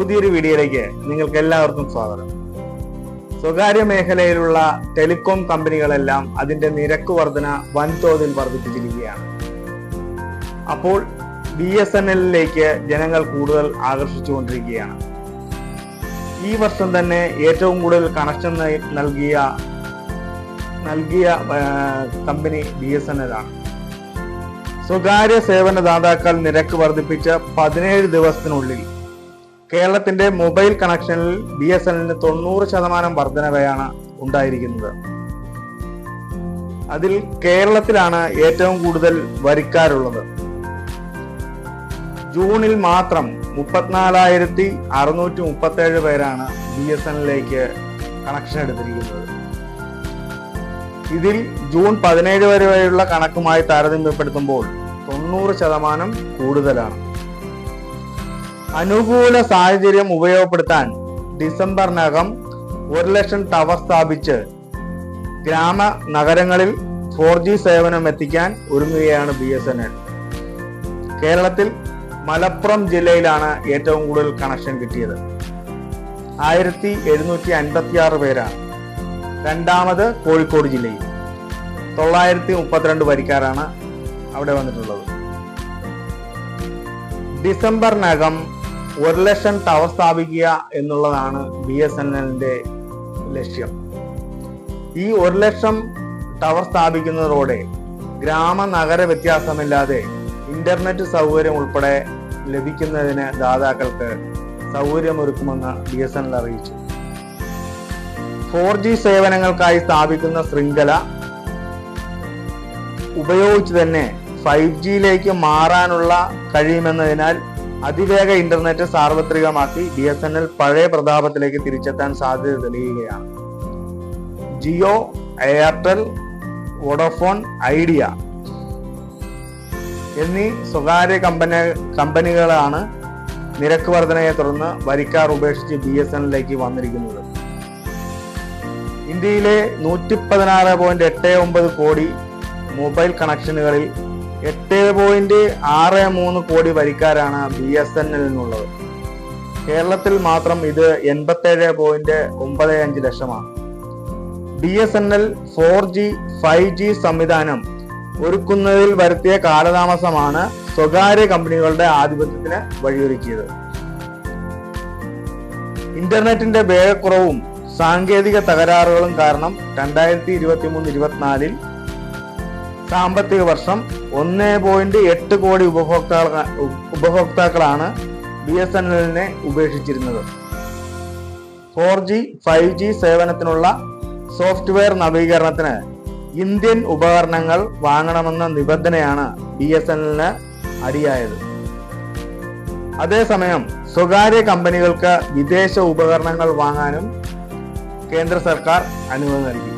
പുതിയൊരു വീഡിയോയിലേക്ക് നിങ്ങൾക്ക് എല്ലാവർക്കും സ്വാഗതം. സ്വകാര്യ മേഖലയിലുള്ള ടെലികോം കമ്പനികളെല്ലാം അതിന്റെ നിരക്ക് വർധന വൻതോതിൽ വർദ്ധിപ്പിച്ചിരിക്കുകയാണ്. അപ്പോൾ ബി എസ് എൻ എല്ലിലേക്ക് ജനങ്ങൾ കൂടുതൽ ആകർഷിച്ചുകൊണ്ടിരിക്കുകയാണ്. ഈ വർഷം തന്നെ ഏറ്റവും കൂടുതൽ കണക്ഷൻ നൽ- നൽകിയ നൽകിയ company B S N L ആണ്. സ്വകാര്യ സേവന ദാതാക്കൾ നിരക്ക് വർദ്ധിപ്പിച്ച പതിനേഴ് ദിവസത്തിനുള്ളിൽ കേരളത്തിന്റെ മൊബൈൽ കണക്ഷനിൽ ബി എസ് എല്ലിന് തൊണ്ണൂറ് ശതമാനം വർധനവയാണ് ഉണ്ടായിരിക്കുന്നത്. അതിൽ കേരളത്തിലാണ് ഏറ്റവും കൂടുതൽ വരിക്കാരുള്ളത്. ജൂണിൽ മാത്രം മുപ്പത്തിനാലായിരത്തി അറുന്നൂറ്റി മുപ്പത്തേഴ് പേരാണ് ബി എസ് എന്നിലേക്ക് കണക്ഷൻ എടുത്തിരിക്കുന്നത്. ഇതിൽ ജൂൺ പതിനേഴ് വരെ വരെയുള്ള കണക്കുമായി താരതമ്യപ്പെടുത്തുമ്പോൾ തൊണ്ണൂറ് ശതമാനം കൂടുതലാണ്. അനുകൂല സാഹചര്യം ഉപയോഗപ്പെടുത്താൻ ഡിസംബറിനകം ഒരു ലക്ഷം ടവർ സ്ഥാപിച്ച് ഗ്രാമ നഗരങ്ങളിൽ ഫോർ ജി സേവനം എത്തിക്കാൻ ഒരുങ്ങുകയാണ് ബി എസ് എൻ എൽ കേരളത്തിൽ മലപ്പുറം ജില്ലയിലാണ് ഏറ്റവും കൂടുതൽ കണക്ഷൻ കിട്ടിയത്. ആയിരത്തി എഴുന്നൂറ്റി അൻപത്തി ആറ് പേരാണ്. രണ്ടാമത് കോഴിക്കോട് ജില്ലയിൽ. തൊള്ളായിരത്തി മുപ്പത്തിരണ്ട് വരിക്കാരാണ് അവിടെ വന്നിട്ടുള്ളത്. ഡിസംബറിനകം ഒരു ലക്ഷം ടവർ സ്ഥാപിക്കുക എന്നുള്ളതാണ് ബി എസ് എൻ എല്ലിന്റെ ലക്ഷ്യം. ഈ ഒരു ലക്ഷം ടവർ സ്ഥാപിക്കുന്നതോടെ ഗ്രാമ നഗര വ്യത്യാസമില്ലാതെ ഇന്റർനെറ്റ് സൗകര്യം ഉൾപ്പെടെ ലഭിക്കുന്നതിന് ദാതാക്കൾക്ക് സൗകര്യമൊരുക്കുമെന്ന് ബി എസ് എൻ എൽ അറിയിച്ചു. ഫോർ ജി സേവനങ്ങൾക്കായി സ്ഥാപിക്കുന്ന ശൃംഖല ഉപയോഗിച്ച് തന്നെ ഫൈവ് ജിയിലേക്ക് മാറാനുള്ള കഴിയുമെന്നതിനാൽ അതിവേഗ ഇന്റർനെറ്റ് സാർവത്രികമാക്കി ബി എസ് എൻ എൽ പഴയ പ്രതാപത്തിലേക്ക് തിരിച്ചെത്താൻ സാധ്യത തെളിയുകയാണ്. ജിയോ എയർടെൽ വോഡോഫോൺ ഐഡിയ എന്നീ സ്വകാര്യ കമ്പനി കമ്പനികളാണ് നിരക്ക് വർധനയെ തുടർന്ന് വരിക്കാർ ഉപേക്ഷിച്ച് ബി എസ് എന്നിലേക്ക് വന്നിരിക്കുന്നത്. ഇന്ത്യയിലെ നൂറ്റി പതിനാറ് പോയിന്റ് എട്ട് ഒമ്പത് കോടി മൊബൈൽ കണക്ഷനുകളിൽ എട്ട് പോയിന്റ് ആറ് മൂന്ന് കോടി വരിക്കാരാണ് ബി എസ് എൻ എല്ലിനുള്ളത് കേരളത്തിൽ മാത്രം ഇത് എൺപത്തേഴ് പോയിന്റ് ഒമ്പത് അഞ്ച് ലക്ഷമാണ്. B S N L four G five G സംവിധാനം ഒരുക്കുന്നതിൽ വരുത്തിയ കാലതാമസമാണ് സ്വകാര്യ കമ്പനികളുടെ ആധിപത്യത്തിന് വഴിയൊരുക്കിയത്. ഇന്റർനെറ്റിന്റെ വേഗക്കുറവും സാങ്കേതിക തകരാറുകളും കാരണം രണ്ടായിരത്തി ഇരുപത്തി മൂന്ന് ഇരുപത്തിനാലിൽ സാമ്പത്തിക വർഷം ഒന്ന് പോയിന്റ് എട്ട് കോടി ഉപഭോക്താക്ക ഉപഭോക്താക്കളാണ് ബി എസ് എൻ എല്ലിനെ ഉപേക്ഷിച്ചിരുന്നത്. ഫോർ ജി ഫൈവ് ജി സേവനത്തിനുള്ള സോഫ്റ്റ്വെയർ നവീകരണത്തിന് ഇന്ത്യൻ ഉപകരണങ്ങൾ വാങ്ങണമെന്ന നിബന്ധനയാണ് ബി എസ് എൻ എല്ലിന് അടിയായത്. അതേസമയം സ്വകാര്യ കമ്പനികൾക്ക് വിദേശ ഉപകരണങ്ങൾ വാങ്ങാനും കേന്ദ്ര സർക്കാർ അനുമതി നൽകി.